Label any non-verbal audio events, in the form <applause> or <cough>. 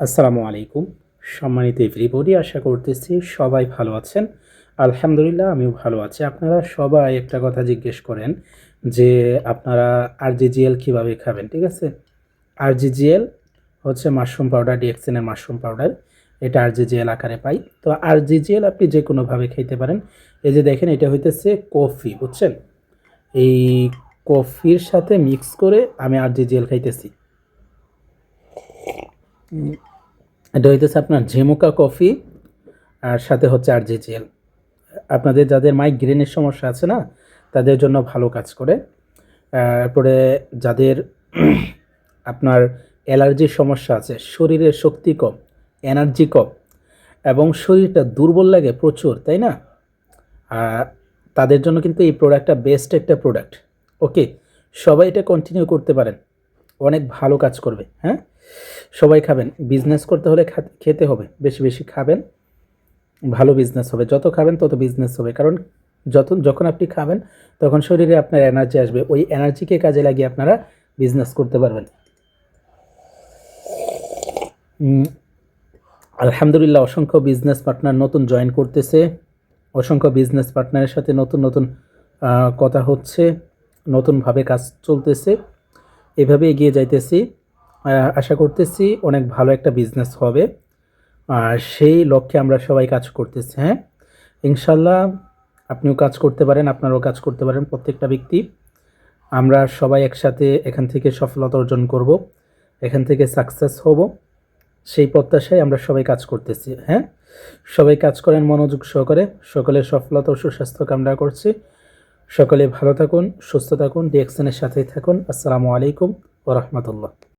আসসালামু আলাইকুম। সম্মানিত এভরিবডি আশা করতেছি সবাই ভালো আছেন। আলহামদুলিল্লাহ, আমিও ভালো আছি। আপনারা সবাই একটা কথা জিজ্ঞেস করেন যে, আপনারা আরজিজিএল কীভাবে খাবেন, ঠিক আছে? আরজিজিএল হচ্ছে মাশরুম পাউডার ডিএক্সিনের মাশরুম পাউডার। এটা আরজিজিএল আকারে পাই। তো আরজিজিএল আপনি যে কোনোভাবে খেতে পারেন। এই যে দেখেন, এটা হইতেছে কফি, বুঝছেন? এই কফির সাথে মিক্স করে আমি আরজিজিএল খাইতেছি। এটা হইতেছে আপনার ঝেমুকা কফি আর সাথে হচ্ছে আরজিজিএল আপনাদের যাদের মাইগ্রেনের সমস্যা আছে না, তাদের জন্য ভালো কাজ করে। তারপরে যাদের <clears throat> আপনার অ্যালার্জির সমস্যা আছে, শরীরের শক্তি কম এনার্জি কম এবং শরীরটা দুর্বল লাগে প্রচুর, তাই না? আর তাদের জন্য কিন্তু এই প্রোডাক্টটা বেস্ট একটা প্রোডাক্ট ওকে সবাই এটা কন্টিনিউ করতে পারেন। অনেক ভালো কাজ করবে হ্যাঁ? সবাই খাবেন। বিজনেস করতে হলে খেতে হবে, বেশি বেশি খাবেন। ভালো বিজনেস হবে। যত খাবেন তত বিজনেস হবে। কারণ যত যখন আপনি খাবেন, তখন শরীরে আপনার এনার্জি আসবে। ওই এনার্জিকে কাজে লাগিয়ে আপনারা বিজনেস করতে পারবেন। আলহামদুলিল্লাহ, অসংখ্য বিজনেস পার্টনার নতুন জয়েন করতেছে। অসংখ্য বিজনেস পার্টনারের সাথে নতুন নতুন কথা হচ্ছে। নতুনভাবে কাজ চলতেছে। এভাবে এগিয়ে যাইতেছি। আশা করতেছি অনেক ভালো একটা বিজনেস হবে। আর সেই লক্ষ্যে আমরা সবাই কাজ করতেছি হ্যাঁ? ইনশাল্লাহ আপনিও কাজ করতে পারেন, আপনারাও কাজ করতে পারেন প্রত্যেকটা ব্যক্তি। আমরা সবাই একসাথে এখান থেকে সফলতা অর্জন করব, এখান থেকে সাকসেস হব। সেই প্রত্যাশায় আমরা সবাই কাজ করতেছি হ্যাঁ? সবাই কাজ করেন মনোযোগ সহকারে, সকলের সফলতা ও সুস্বাস্থ্য কামনা করছি। সকলে ভালো থাকুন সুস্থ থাকুন ডিএক্সনের সাথেই থাকুন। আসসালামু আলাইকুম ও রহমতুল্লাহ।